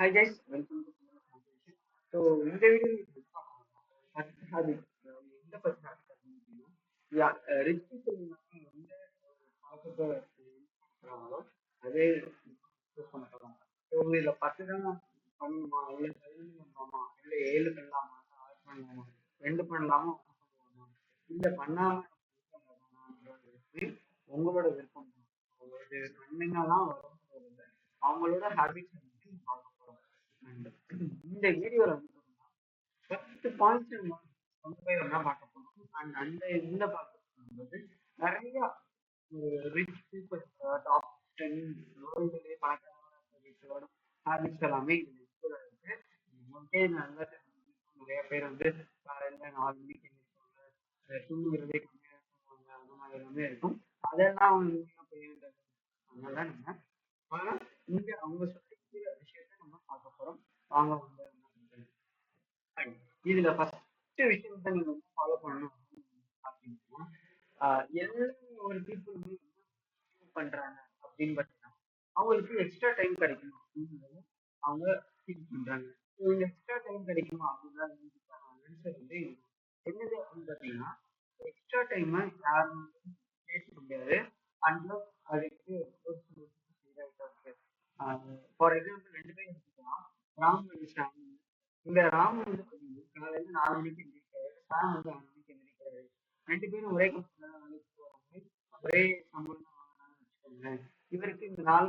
Hi guys welcome so இந்த video first habit பத்து first habit அப்படின்னா ரிச் பீப்புள் எந்த பழக்கத்தை இருக்கிறாங்களோ அதே யூஸ் பண்ண சொல்லுவாங்க ஸோ இதில் பத்து தான் பண்ணணுமா இல்லை பதினஞ்சு பண்ணலாமா இல்லை ஏழு பண்ணலாமா? ஆறு பண்ணலாமா? ரெண்டு பண்ணலாமா? இல்லை பண்ணாம உங்களோட விருப்பம் தான். இது பண்ணுங்கன்னா தான் வரும். அவங்களோட ஹேபிட்ஸ் வந்து பார்க்க போறோம் And இந்த வீடியோல பத்து பாயிண்ட்ஸ் நம்ம கொண்டு பார்க்க போறோம். அண்ட் அந்த இதுல பார்க்கும்போது நிறைய ஒரு ரிச் பீப்புள் டாப் டென் வேர்ல்டுலேயே பணக்கார ஹேபிட்ஸ் எல்லாமே இதுல include ஆயிருக்கு உங்களுக்கே நல்லா நிறைய பேர் வந்து காலையில நாலு மணிக்கு தூங்குறதே கம்மியாக இருக்கும் அந்த மாதிரி எல்லாமே இருக்கும். அதெல்லாம் அவங்க அதனால நம்ம ஆனா இங்க அவங்க சொல்லிக்கிற விஷயத்த நம்ம பார்க்க போறோம் வாங்க இதுல ஃபர்ஸ்ட் விஷயத்த நீங்க வந்து ஃபாலோ பண்ணணும் அப்படின்னா ஆஹ் எல்லா ஒரு பீப்புளுமே பண்றாங்க அப்படின்னு பார்த்தீங்கன்னா அவங்களுக்கு எக்ஸ்ட்ரா டைம் கிடைக்கும் அப்படிங்கிறது அவங்க ஃபீல் பண்றாங்க. ஸோ எக்ஸ்ட்ரா டைம் கிடைக்குமா அப்படின்ற ஆன்சர் வந்து என்னது அப்படின்னு பார்த்தீங்கன்னா எக்ஸ்ட்ரா டைம் யாரும் பேச முடியாது. அண்ட் அதுக்கு ஒரு ஃபார் எக்ஸாம்பிள் ரெண்டு பேரும் ராம் சாமி இந்த ராம் வந்து பார்த்தீங்கன்னா காலையில நாலு மணிக்கு எந்திரிக்கிறாரு ஷாம் வந்து ஆறு மணிக்கு எந்திரிக்கிறாரு. ரெண்டு பேரும் ஒரே கம்பெனில வேலைக்கு போறாங்க. ஒரே சம்பளம் தான் வச்சுக்கோங்களேன். இவருக்கு இந்த நாலு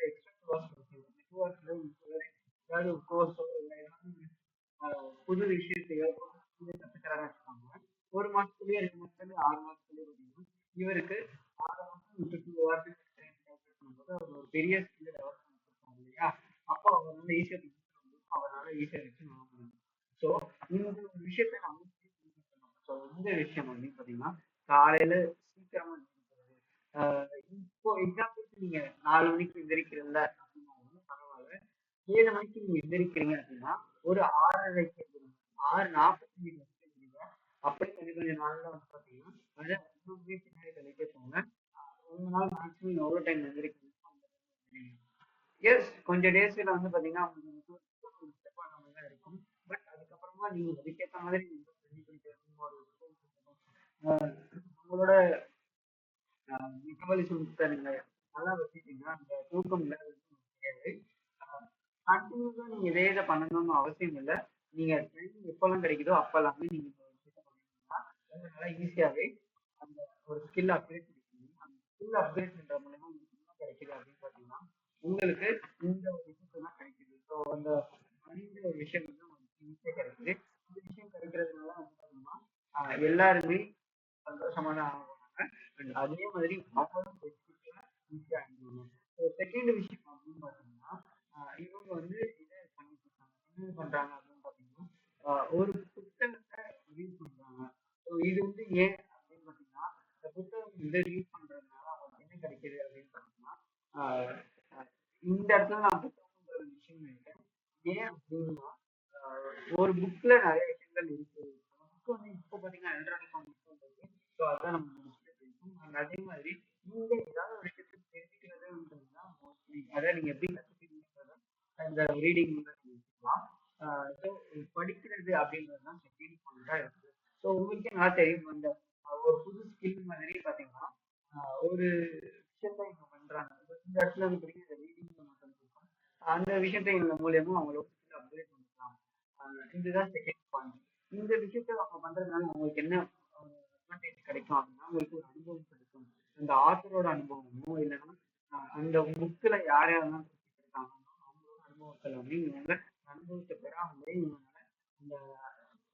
எக்ஸ்ட்ரா டூ ஹவர்ஸ் டூ ஏதாவது கோர்ஸோ இல்லை ஏதாவது ஆஹ் புது விஷயத்தையோ புது வச்சுக்கோங்க. ஒரு மாசத்துலயே ரெண்டு மாசத்துலயே ஆறு மாசத்துலயே பார்த்தீங்கன்னா இவருக்கு ஆறு மாசம் டூ ஹவர்ஸ் பண்ணும்போது அவர் ஒரு பெரிய ஸ்கில் டெவலப் பண்ணிருக்காங்க இல்லையா அப்போ அவரால் அவரால் ஈஸியாக வச்சு வாங்க முடியும் ஸோ இந்த ஒரு விஷயத்த நம்ம ஸோ இந்த விஷயம் வந்து பார்த்தீங்கன்னா காலையில சீக்கிரமா இப்போ எக்ஸாம்பிளுக்கு நீங்க நாலு மணிக்கு எந்திரிக்கிறீங்கள அப்படின்னா வந்து பரவாயில்ல. ஏழு மணிக்கு நீங்க எந்திரிக்கிறீங்க அப்படின்னா ஒரு ஆறரைக்கு ஆறு நாற்பத்தஞ்சு எந்திரிங்க அப்படி கொஞ்சம் கொஞ்சம் நாள்ல வந்து பார்த்தீங்கன்னா அதை இன்னுமே பின்னாடி கழிக்க போங்க. ஆஹ் நாள் மேக்ஸிமம் எவ்வளோ டைம் எந்திரிக்கணும் எஸ் கொஞ்சம் டேஸ்ல வந்து பாத்தீங்கன்னா மாதிரி தான் இருக்கும். பட் அதுக்கப்புறமா நீங்க அதுக்கேற்ற மாதிரி ஒரு உங்களோட மெட்டபாலிசம்ஸை நீங்க நல்லா வச்சுட்டீங்கன்னா அந்த தூக்கம் இல்லாத கண்டினியூஸா நீங்க இதே இதை பண்ணணும்னு அவசியம் இல்லை. நீங்க ட்ரைனிங் எப்பெல்லாம் கிடைக்குதோ அப்பெல்லாமே நீங்க நல்லா ஈஸியாவே அந்த ஒரு ஸ்கில் அப்கிரேட் பண்ணிக்கணும் அந்த ஸ்கில் அப்கிரேட் பண்ற மூலமா உங்களுக்கு என்ன கிடைக்குது அப்படின்னு பாத்தீங்கன்னா உங்களுக்கு இந்த ஒரு விஷயத்தை தான் கிடைக்குது. ஸோ அந்த மனித ஒரு விஷயம் வந்து உங்களுக்கு கிடைக்குது இந்த விஷயம் கிடைக்கிறதுனால வந்து பார்த்தீங்கன்னா ஆஹ் எல்லாருமே சந்தோஷமான ஆகுவாங்க அண்ட் அதே மாதிரி அவங்களும் ஈஸியாக ஆகிடுவாங்க ஸோ செகண்ட் விஷயம் அப்படின்னு பார்த்தீங்கன்னா இவங்க வந்து இதை பண்ணிட்டு இருக்காங்க என்ன பண்றாங்க அப்படின்னு பார்த்தீங்கன்னா ஒரு புத்தகத்தை ரீட் பண்றாங்க. ஸோ இது வந்து ஏன் அப்படின்னு பார்த்தீங்கன்னா இந்த புத்தகம் வந்து ரீட் பண்றதுனால அவங்களுக்கு என்ன கிடைக்குது அப்படின்னு பார்த்தீங்கன்னா ஆஹ் ஆஹ் இடத்துல நான் ஒரு விஷயம் இருக்கேன் ஏன் அப்படின்னா ஒரு புக்ல நிறைய விஷயங்கள் இருக்கு. புக் வந்து இப்போ பாத்தீங்கன்னா எலக்ட்ரானிக் இருக்கு ஸோ அதான் நம்ம முடிச்சுட்டு அதே மாதிரி நீங்க ஏதாவது ஒரு விஷயத்தை தெரிஞ்சுக்கிறதுன்றதுனா மோஸ்ட்லி அதை நீங்க எப்படி கத்துக்கிறீங்க அந்த ரீடிங் தெரிஞ்சுக்கலாம் ஸோ படிக்கிறது அப்படின்றது தான் செகண்ட் இருக்குது ஸோ உங்களுக்கே நல்லா தெரியும் அந்த ஒரு புது ஸ்கில் மாதிரி பாத்தீங்கன்னா ஒரு விஷயத்த இவங்க பண்றாங்க. இந்த இடத்துல வந்து பார்த்தீங்கன்னா ரீடிங் மட்டும் இருக்கும் அந்த விஷயத்தை இந்த மூலியமா அவங்களோட அப்டேட் பண்ணலாம் இதுதான் செகண்ட் பாயிண்ட் இந்த விஷயத்த அவங்க பண்றதுனால அவங்களுக்கு என்ன அட்வான்டேஜ் கிடைக்கும் அப்படின்னா உங்களுக்கு ஒரு அனுபவம் கிடைக்கும். அந்த ஆத்தரோட அனுபவமோ இல்லைன்னா அந்த புக்கில் யார் யாரெல்லாம் கொடுத்துருக்காங்களோ அவங்களோட அனுபவத்தில் வந்து இவங்க அனுபவத்தை பெறாமலே இவங்களால அந்த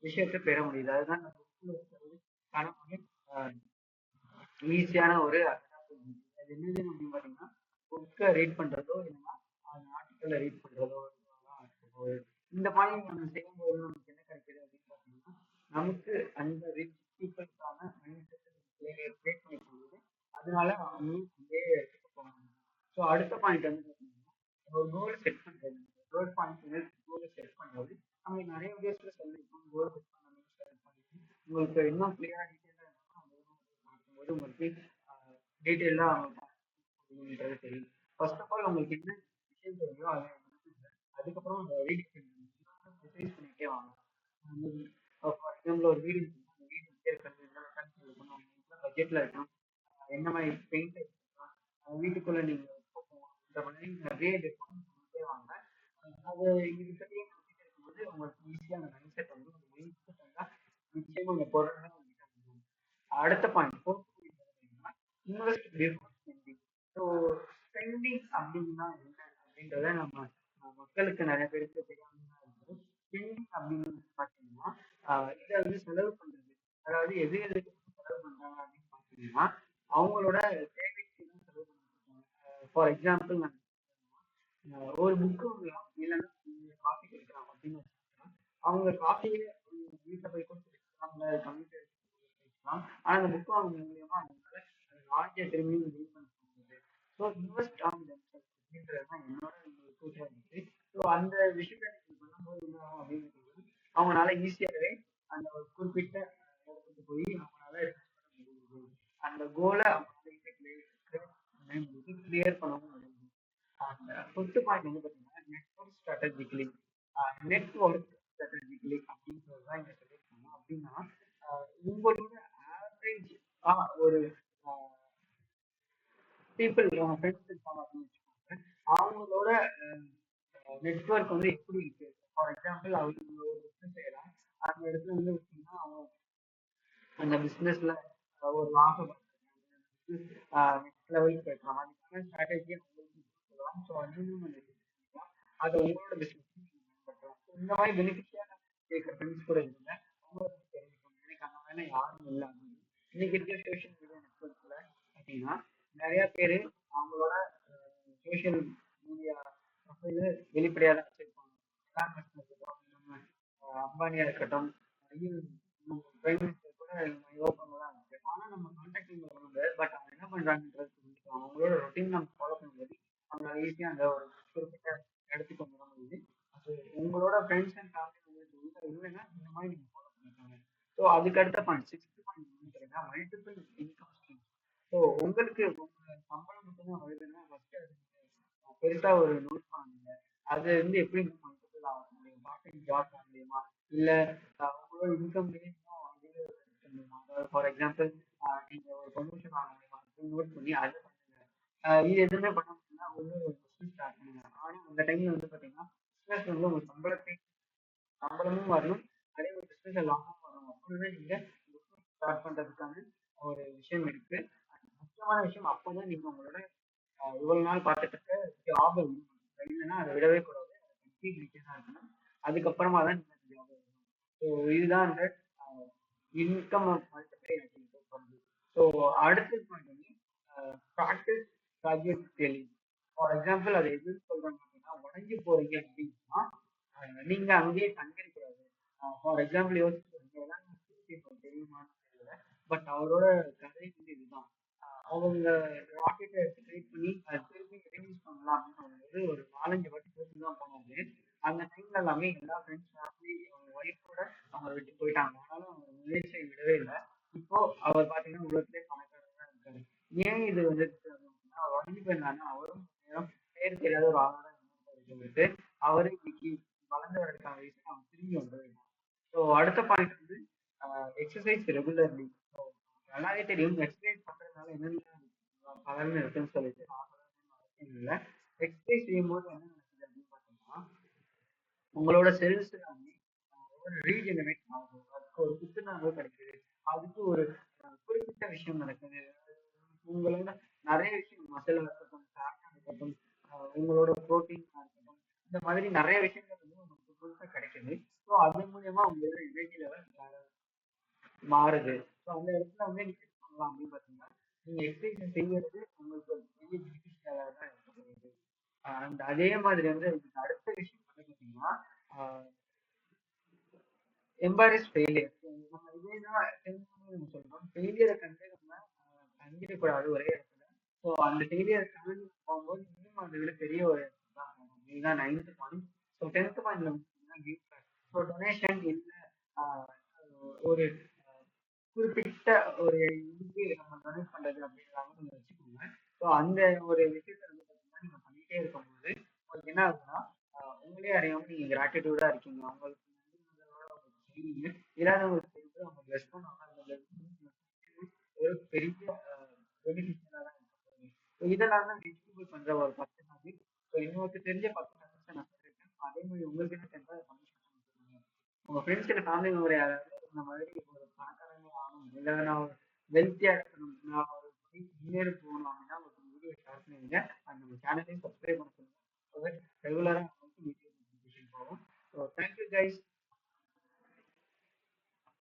விஷயத்தை பெற முடியுது. அதுதான் அந்த புக்கில் இருக்கிறது. கணக்கு ஈஸியான ஒரு அது என்னது அப்படின்னு பார்த்தீங்கன்னா புக்கை ரீட் பண்ணுறதோ இல்லைன்னா அந்த புக்கில் ரீட் பண்ணுறதோ இதெல்லாம் இந்த மாதிரி நம்ம செய்யும்போது நமக்கு என்ன கிடைக்கிது அப்படின்னு பார்த்தீங்கன்னா நமக்கு அந்த ரிச் பீப்புளுக்கான மைண்ட் செட்டை கிரியேட் பண்ணி கொடுக்குது அதனால அவங்க அதே போவாங்க. ஸோ அடுத்த பாயிண்ட் வந்து பார்த்தீங்கன்னா ஒரு கோல் செட் பண்ணுறது கோல் பாயிண்ட் கோல் செட் பண்ணுறது நம்ம நிறைய வீடியோஸ்ல சொல்லியிருக்கோம். கோல் செட் பண்ணணும் செட் பண்ணி உங்களுக்கு இன்னும் கிளியராக டீட்டெயிலாக பார்க்கும்போது உங்களுக்கு டீட்டெயிலாக தெரியும். ஃபர்ஸ்ட் ஆஃப் ஆல் உங்களுக்கு என்ன தெரியும் அதுக்கப்புறம் அந்த ரீடிஃபைன் ப்ரிசைஸ் பண்ணிட்டே வாங்க ஃபார் எக்ஸாம்பிள் ஒரு வீடு அந்த வீடு வந்து இருக்கிறது என்ன மெக்கானிக்கல் இருக்கணும் என்ன பட்ஜெட்ல இருக்கணும் என்ன மாதிரி பெயிண்ட் இருக்கணும் வீட்டுக்குள்ள நீங்க போகணும். இந்த மாதிரி நிறைய பண்ணிட்டே வாங்க. அது இது பற்றி இருக்கும்போது உங்களுக்கு ஈஸியாக அந்த மைண்ட் செட் வந்து ஒரு மைண்ட் செட் வந்தால் பொருள் அடுத்த point fourth invest before spending so spending அப்படின்னா அப்படின்றத நம்ம மக்களுக்கு நிறைய பேருக்கு தெரியாம ஸ்பெண்டிங் அப்படின்னு பார்த்தீங்கன்னா இதை வந்து செலவு பண்றது. அதாவது எது எதுக்கு செலவு பண்றாங்க அப்படின்னு பார்த்தீங்கன்னா அவங்களோட தேவைக்கு தான் செலவு பண்ணுறாங்க ஃபார் எக்ஸாம்பிள் ஆஹ் ஒரு புக்கு வாங்கலாம் இல்லைன்னா காஃபி குடிக்கலாம் அப்படின்னு வச்சுக்கலாம் அவங்க காஃபியே வீட்டில் போய் கொடுத்துருக்காங்க கம்ப்யூட்டர் வச்சுக்கலாம் ஆனால் அந்த புக் வாங்க மூலியமா அவங்களால அந்த நாலேஜை திரும்பியும் கெயின் பண்ண முடியுது ஸோ இன்வெஸ்ட் ஆன் themselves அப்படின்றது தான் என்னோட கூட்டாக இருந்துச்சு ஸோ அந்த விஷயத்தை பண்ணும்போது என்ன ஆகும் அப்படின்னு அவங்களால ஈஸியாகவே அந்த ஒரு குறிப்பிட்ட இடத்துக்கு போய் அவங்களால அந்த கோலை அவங்களால கிளியர் பண்ணவும் முடியும் அந்த ஃபிஃப்த் பாயிண்ட் வந்து பார்த்தீங்கன்னா நெட்ஒர்க் ஸ்ட்ராட்டஜிக்கலி நெட்ஒர்க் ஸ்ட்ராட்டஜிக்கலி அப்படின்றது தான் இங்கே சொல்லியிருக்காங்க அப்படின்னா ஆஹ் உங்களோட ஆவரேஜ் ஒரு பீப்புள் அவங்க ஃப்ரெண்ட்ஸ் இருப்பாங்க அப்படின்னு வச்சுக்கோங்க அவங்களோட நெட்ஒர்க் வந்து எப்படி இருக்கு? ஃபார் எக்ஸாம்பிள் அவங்க ஒரு பிஸ்னஸ் செய்யலாம் அந்த இடத்துல வந்து பார்த்தீங்கன்னா அவங்க அந்த பிஸ்னஸ்ல ஒரு லாபம் நெக்ஸ்ட் லெவலுக்கு போய்க்கலாம் அதுக்கான ஸ்ட்ராட்டஜி சொல்லலாம். ஸோ அதுவும் அது உங்களோட பிஸ்னஸ் பயன்படுத்தலாம் இந்த மாதிரி பெனிஃபிஷியான கேட்குற ஃப்ரெண்ட்ஸ் கூட இருங்க. அவங்களுக்கு தெரிஞ்சுக்கணும் எனக்கு அந்த மாதிரிலாம் யாரும் இல்லை இன்னைக்கு இருக்கிற சோஷியல் மீடியா நெட்ஒர்க்கில் பார்த்தீங்கன்னா நிறைய பேர் அவங்களோட சோஷியல் மீடியா ப்ரொஃபைலு வெளிப்படையாக தான் வச்சிருப்பாங்க. எலான் மஸ்க் இருக்கட்டும் நம்ம அம்பானியா இருக்கட்டும் பிரைம் மினிஸ்டர் கூட ஓப்பனில் தான் இருக்கு ஆனால் நம்ம கான்டாக்ட் நம்பர் பட் அவங்க என்ன பண்ணுறாங்கன்றது அவங்களோட ரொட்டீன் நம்ம ஃபாலோ பண்ண முடியாது அவங்களால ஈஸியாக அந்த ஒரு குறிப்பிட்ட இடத்துக்கு கொண்டு வர முடியுது. அது உங்களோட ஃப்ரெண்ட்ஸ் அண்ட் ஃபேமிலி மெம்பர்ஸ் இல்லைன்னா இந்த மாதிரி நீங்கள் ஃபாலோ பண்ணிருக்காங்க ஸோ அதுக்கு அடுத்த பாயிண்ட் சிக்ஸ்த் பாயிண்ட் என்னன்னு மல்டிபிள் இன்கம் ஸ்ட்ரீம் ஸோ உங்களுக்கு உங்கள் சம்பளம் மட்டும்தான் வருதுன்னா ஃபர்ஸ்ட் அது நீங்க ஒரு நோட் அது வந்து எப்படி மல்டிபிள் ஆக முடியும் பார்ட் ஜாப் ஆக முடியுமா இல்ல அவங்களோட உங்களோட இன்கம் ஃபார் எக்ஸாம்பிள் நீங்க ஒரு ப்ரொமோஷன் ஆக முடியுமா நோட் பண்ணி அதை பண்ணுங்க. இது எதுவுமே பண்ண முடியும் ஒன்று ஒரு பிஸ்னஸ் ஸ்டார்ட் பண்ணுங்க. ஆனா அந்த டைம்ல வந்து பாத்தீங்கன்னா பிஸ்னஸ் வந்து உங்க சம்பளத்தை சம்பளமும் வரணும் அதே ஒரு பிஸ்னஸ் லாபமும் வரணும் அப்படின்னு நீங்க பிஸ்னஸ் ஸ்டார்ட் பண்றதுக்கான ஒரு விஷயம் இருக்கு. முக்கியமான விஷயம். அப்பதான் நீங்க உங்களோட இவ்வளவு நாள் பார்த்துட்டு இருக்க ஆபம் இல்லைன்னா அதை விடவே கூடாது. கண்டிப்பாக தான் இருக்கணும். அதுக்கப்புறமா தான் ஸோ இதுதான் அந்த இன்கம் மல்டிப்ளை அப்படின்னு ஸோ அடுத்த பாயிண்ட் வந்து practice project telling for example அது எது சொல்றாங்க அப்படின்னா உடஞ்சி போறீங்க அப்படின்னா நீங்க அங்கேயே தங்கிருக்கூடாது ஃபார் எக்ஸாம்பிள் யோசிச்சு தெரியுமான்னு தெரியல. பட் அவரோட கதை வந்து இதுதான். அவங்க ராக்கெட்டை எடுத்து ட்ரீட் பண்ணி அது திருப்பி பண்ணலாம் அப்படின்னு வந்து ஒரு நாலஞ்சு வாட்டி பேசி தான் போனாரு. அந்த டைம்ல எல்லாமே எல்லா ஃப்ரெண்ட்ஸ் ஃபேமிலி அவங்க கூட அவங்க விட்டு போயிட்டாங்க. ஆனாலும் அவங்க முயற்சியை விடவே இல்லை. இப்போ அவர் பாத்தீங்கன்னா உலகத்திலே பணக்காரராக இருக்காரு. ஏன் இது வந்து அப்படின்னா அவர் உடஞ்சி போயிருந்தாருன்னா அவரும் நேரம் பேர் தெரியாத ஒரு ஆளாக சொல்லிட்டு அவரு இன்னைக்கு வளர்ந்து வரதுக்கான வயசுல அவன் திரும்பி வந்தது ஸோ அடுத்த பாயிண்ட் வந்து எக்ஸசைஸ் ரெகுலர்லி ஸோ நல்லாவே தெரியும் எக்ஸசைஸ் பண்றதுனால என்னென்ன பலன் இருக்குன்னு சொல்லிட்டு நான் சொல்லணும்னு அவசியம் இல்லை. எக்ஸசைஸ் செய்யும்போது என்ன நடக்குது அப்படின்னு பார்த்தோம்னா உங்களோட செல்ஸ் ஒரு ரீஜெனரேட் ஆகுது. அதுக்கு ஒரு புத்துணர்வு கிடைக்குது. அதுக்கு ஒரு குறிப்பிட்ட விஷயம் நடக்குது. உங்களோட நிறைய விஷயம் மசிலா இருக்கட்டும் ஃபேட்டாக இருக்கட்டும் உங்களோட ப்ரோட்டீனாக இருக்கட்டும் இந்த மாதிரி நிறைய விஷயங்கள் வந்து உங்களுக்கு புதுசாக கிடைக்குது. ஸோ அது மூலியமா உங்களோட எனர்ஜி லெவல் மாறுது. ஸோ அந்த இடத்துல வந்து நீங்க பண்ணலாம் அப்படின்னு பார்த்தீங்கன்னா நீங்க எக்ஸசைஸ் செய்யறது உங்களுக்கு ஒரு பெரிய பெனிஃபிஷியலாக தான் இருக்கும். அந்த அதே மாதிரி வந்து அடுத்த விஷயம் வந்து பார்த்தீங்கன்னா எம்பாரிஸ் ஃபெயிலியர் நம்ம இதேதான் சொல்றோம். ஃபெயிலியரை கண்டு நம்ம தங்கிடக்கூடாது ஒரே இடத்துல. ஸோ அந்த ஃபெயிலியர் கண்டு போகும்போது இன்னும் அதை பெரிய ஒரு இடத்துக்கு தான் இதுதான் நைன்த் பாயிண்ட் ஸோ டென்த் பாயிண்ட்ல வந்து ஸோ டொனேஷன் இல்லை. ஒரு குறிப்பிட்ட ஒரு இதுக்கு நம்ம டொனேட் பண்றது அப்படின்றாங்க நீங்க வச்சுக்கோங்க. ஸோ அந்த ஒரு விஷயத்தை பண்ணிக்கிட்டே இருக்கும்போது உங்களுக்கு என்ன ஆகுதுன்னா உங்களே அறியாம நீங்க கிராட்டிடியூடா இருக்கீங்க. அவங்களுக்கு நன்றி இல்லாதவங்களுக்கு செய்யும்போது ஒரு பெரிய பெனிஃபிஷியலா தான் இருக்க இதெல்லாம் தான் யூடியூப் பண்ணுற ஒரு பத்து ஹாபிட் ஸோ இன்னொருக்கு தெரிஞ்ச பத்து ஹாபிட்ஸை நான் சொல்லியிருக்கேன் அதே மாதிரி உங்களுக்கு என்ன தெரிஞ்சா அதை பண்ணி உங்க ஃப்ரெண்ட்ஸ் இல்லை ஃபேமிலி மெம்பர் யாராவது இந்த மாதிரி ஒரு பணக்காரங்க ஆகணும் இல்லை நான் ஒரு வெல்த்தியாக இருக்கணும். நான் ஒரு முன்னேறி போகணும். வீடியோ ஷேர் பண்ணுவீங்க அண்ட் நம்ம சேனலையும் சப்ஸ்கிரைப் பண்ண சொல்லுங்கள் ரெகுலராக உங்களுக்கு வீடியோ நோட்டிஃபிகேஷன் போகும். So thank you guys